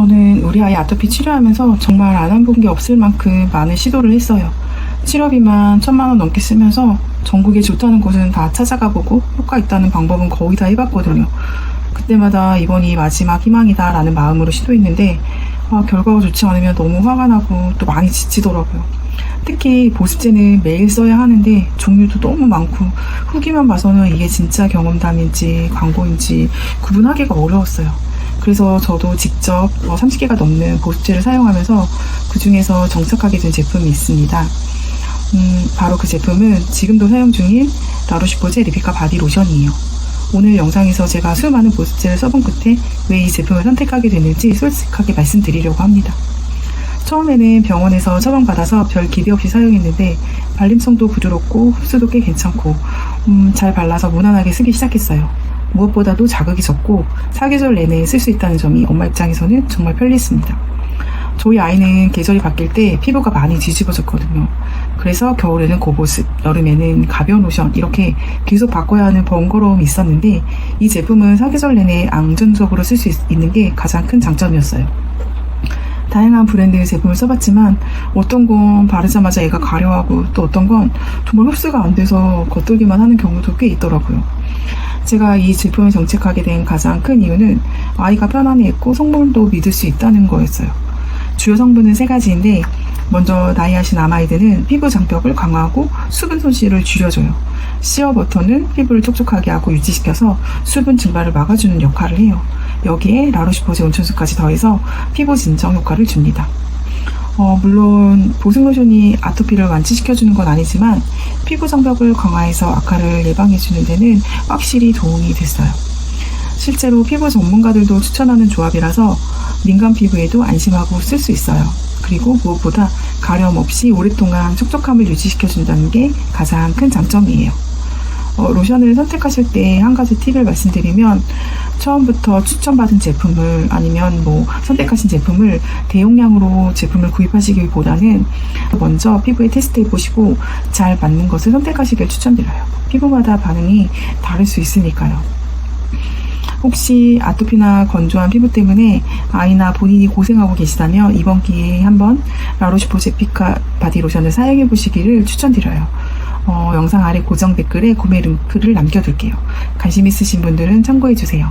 저는 우리 아이 아토피 치료하면서 정말 안 한 본 게 없을 만큼 많은 시도를 했어요. 치료비만 천만 원 넘게 쓰면서 전국에 좋다는 곳은 다 찾아가 보고 효과 있다는 방법은 거의 다 해봤거든요. 그때마다 이번이 마지막 희망이다 라는 마음으로 시도했는데 아, 결과가 좋지 않으면 너무 화가 나고 또 많이 지치더라고요. 특히 보습제는 매일 써야 하는데 종류도 너무 많고 후기만 봐서는 이게 진짜 경험담인지 광고인지 구분하기가 어려웠어요. 그래서 저도 직접 30개가 넘는 보습제를 사용하면서 그 중에서 정착하게 된 제품이 있습니다. 음, 바로 그 제품은 지금도 사용 중인 라로시포제 리피카 바디 로션이에요. 오늘 영상에서 제가 수많은 보습제를 써본 끝에 왜 이 제품을 선택하게 됐는지 솔직하게 말씀드리려고 합니다. 처음에는 병원에서 처방받아서 별 기대 없이 사용했는데 발림성도 부드럽고 흡수도 꽤 괜찮고 음, 잘 발라서 무난하게 쓰기 시작했어요. 무엇보다도 자극이 적고 사계절 내내 쓸 수 있다는 점이 엄마 입장에서는 정말 편리했습니다. 저희 아이는 계절이 바뀔 때 피부가 많이 뒤집어졌거든요. 그래서 겨울에는 고보습, 여름에는 가벼운 로션 이렇게 계속 바꿔야 하는 번거로움이 있었는데 이 제품은 사계절 내내 안정적으로 쓸 수 있는 게 가장 큰 장점이었어요. 다양한 브랜드의 제품을 써봤지만 어떤 건 바르자마자 애가 가려하고 또 어떤 건 정말 흡수가 안 돼서 겉돌기만 하는 경우도 꽤 있더라고요. 제가 이 제품을 정책하게 된 가장 큰 이유는 아이가 편안해했고 성분도 믿을 수 있다는 거였어요. 주요 성분은 세 가지인데 먼저 나이아신 아마이드는 피부 장벽을 강화하고 수분 손실을 줄여줘요. 시어 버터는 피부를 촉촉하게 하고 유지시켜서 수분 증발을 막아주는 역할을 해요. 여기에 라로시포제 온천수까지 더해서 피부 진정 효과를 줍니다. 어, 물론 보습 로션이 아토피를 완치시켜주는 건 아니지만 피부 장벽을 강화해서 악화를 예방해주는 데는 확실히 도움이 됐어요. 실제로 피부 전문가들도 추천하는 조합이라서 민감 피부에도 안심하고 쓸 수 있어요. 그리고 무엇보다 가려움 없이 오랫동안 촉촉함을 유지시켜준다는 게 가장 큰 장점이에요. 어, 로션을 선택하실 때 한 가지 팁을 말씀드리면 처음부터 추천받은 제품을 아니면 뭐 선택하신 제품을 대용량으로 제품을 구입하시기보다는 먼저 피부에 테스트해 보시고 잘 맞는 것을 선택하시길 추천드려요. 피부마다 반응이 다를 수 있으니까요. 혹시 아토피나 건조한 피부 때문에 아이나 본인이 고생하고 계시다면 이번 기회에 한번 라로시포 제 피카 바디 로션을 사용해 보시기를 추천드려요. 어, 영상 아래 고정 댓글에 구매 링크를 남겨둘게요. 관심 있으신 분들은 참고해 주세요.